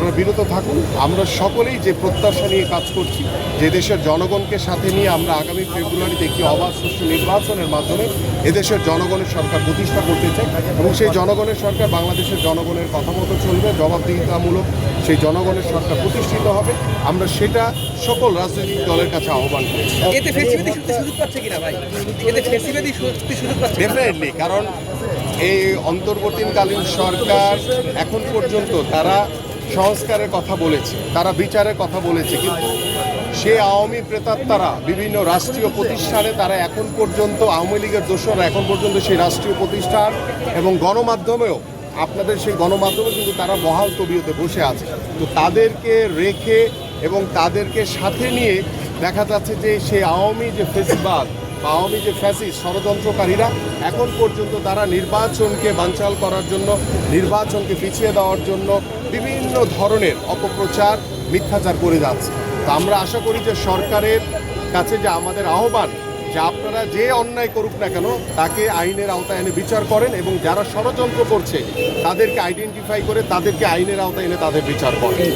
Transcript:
আপনারা বিরত থাকুন। আমরা সকলেই যে প্রত্যাশা নিয়ে কাজ করছি যে দেশের জনগণকে সাথে নিয়ে আমরা আগামী ফেব্রুয়ারিতে একটি অবাধ সুষ্ঠু নির্বাচনের মাধ্যমে এদেশের জনগণের সরকার প্রতিষ্ঠা করতে চাই এবং সেই জনগণের সরকার বাংলাদেশের জনগণের কথা মতো চলবে জবাবদিহিতামূলক সেই জনগণের সরকার প্রতিষ্ঠিত হবে। আমরা সেটা সকল রাজনৈতিক দলের কাছে আহ্বান করি। এতে ফেসিবাদী শক্তি সুযোগ পাচ্ছে কিনা ভাই? এতে ফেসিবাদী শক্তি সুযোগ পাচ্ছে কিনা? ডেফিনেটলি কারণ এই অন্তর্বর্তীকালীন সরকার এখন পর্যন্ত তারা সংস্কারের কথা বলেছে, তারা বিচারের কথা বলেছে, কিন্তু সে আওয়ামী প্রেতাত্মারা বিভিন্ন রাষ্ট্রীয় প্রতিষ্ঠানে তারা এখন পর্যন্ত, আওয়ামী লীগের দোষরা এখন পর্যন্ত সেই রাষ্ট্রীয় প্রতিষ্ঠান এবং গণমাধ্যমেও, আপনাদের সেই গণমাধ্যমে কিন্তু তারা বহাল তবিয়তে বসে আছে। তো তাদেরকে রেখে এবং তাদেরকে সাথে নিয়ে দেখা যাচ্ছে যে সেই আওয়ামী যে ফেসিবাদ আওয়ামী যে ফ্যাসিস ষড়যন্ত্রকারীরা, এখন পর্যন্ত তারা নির্বাচনকে বানচাল করার জন্য, নির্বাচনকে পিছিয়ে দেওয়ার জন্য বিভিন্ন ধরনের অপপ্রচার, মিথ্যাচার করে যাচ্ছে। তা আমরা আশা করি যে সরকারের কাছে যে আমাদের আহ্বান, যে আপনারা যে অন্যায় করুক না কেন, তাকে আইনের আওতায় এনে বিচার করেন এবং যারা ষড়যন্ত্র করছে, তাদেরকে আইডেন্টিফাই করে, তাদেরকে আইনের আওতায় এনে তাদের বিচার করেন।